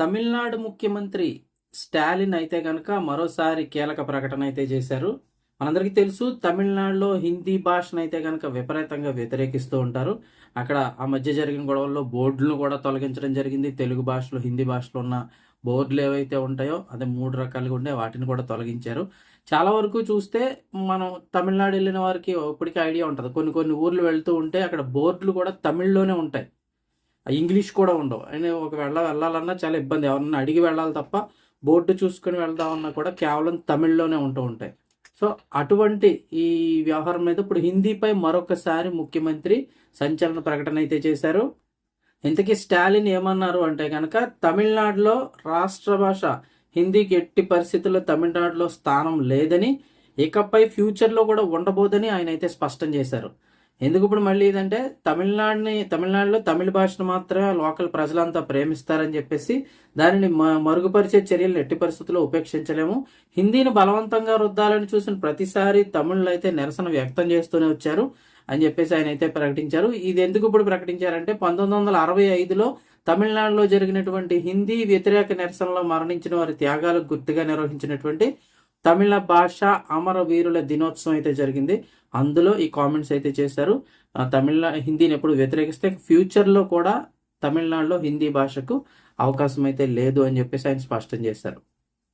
తమిళనాడు ముఖ్యమంత్రి స్టాలిన్ అయితే కనుక మరోసారి కీలక ప్రకటన అయితే చేశారు. మనందరికీ తెలుసు తమిళనాడులో హిందీ భాషను అయితే కనుక విపరీతంగా వ్యతిరేకిస్తూ ఉంటారు. అక్కడ ఆ మధ్య జరిగిన గొడవల్లో బోర్డులను కూడా తొలగించడం జరిగింది. తెలుగు భాషలో హిందీ భాషలో ఉన్న బోర్డులు ఏవైతే ఉంటాయో అదే మూడు రకాలుగా ఉండే వాటిని కూడా తొలగించారు. చాలా వరకు చూస్తే మనం తమిళనాడు వెళ్ళిన వారికి ఇప్పటికీ ఐడియా ఉంటుంది. కొన్ని కొన్ని ఊర్లు వెళ్తూ ఉంటే అక్కడ బోర్డులు కూడా తమిళ్ళోనే ఉంటాయి. ఇంగ్లీష్ కూడా ఉండవు. అండ్ ఒకవేళ వెళ్ళాలన్నా చాలా ఇబ్బంది. ఎవరన్నా అడిగి వెళ్ళాలి తప్ప బోర్డు చూసుకొని వెళ్దామన్నా కూడా కేవలం తమిళ్ళోనే ఉంటూ ఉంటాయి. సో అటువంటి ఈ వ్యవహారం మీద ఇప్పుడు హిందీపై మరొకసారి ముఖ్యమంత్రి సంచలన ప్రకటన అయితే చేశారు. ఇంతకీ స్టాలిన్ ఏమన్నారు అంటే కనుక తమిళనాడులో రాష్ట్ర భాష హిందీకి ఎట్టి పరిస్థితుల్లో తమిళనాడులో స్థానం లేదని ఇకపై ఫ్యూచర్లో కూడా ఉండబోదని ఆయన అయితే స్పష్టం చేశారు. ఎందుకు ఇప్పుడు మళ్ళీ ఇదంటే తమిళనాడుని తమిళనాడులో తమిళ భాషను మాత్రమే లోకల్ ప్రజలంతా ప్రేమిస్తారని చెప్పేసి దానిని మ- మరుగుపరిచే చర్యలు ఎట్టి పరిస్థితుల్లో ఉపేక్షించలేము. హిందీని బలవంతంగా రుద్దాలని చూసిన ప్రతిసారి తమిళులు అయితే నిరసన వ్యక్తం చేస్తూనే వచ్చారు అని చెప్పేసి ఆయన అయితే ప్రకటించారు. ఇది ఎందుకు ఇప్పుడు ప్రకటించారంటే పంతొమ్మిది వందల అరవై ఐదులో తమిళనాడులో జరిగినటువంటి హిందీ వ్యతిరేక నిరసనలో మరణించిన వారి త్యాగాలకు గుర్తుగా నిర్వహించినటువంటి తమిళ భాష అమరవీరుల దినోత్సవం అయితే జరిగింది. అందులో ఈ కామెంట్స్ అయితే చేశారు. తమిళ హిందీని ఎప్పుడు వ్యతిరేకిస్తే ఫ్యూచర్లో కూడా తమిళనాడులో హిందీ భాషకు అవకాశం అయితే లేదు అని చెప్పేసి ఆయన స్పష్టం చేశారు.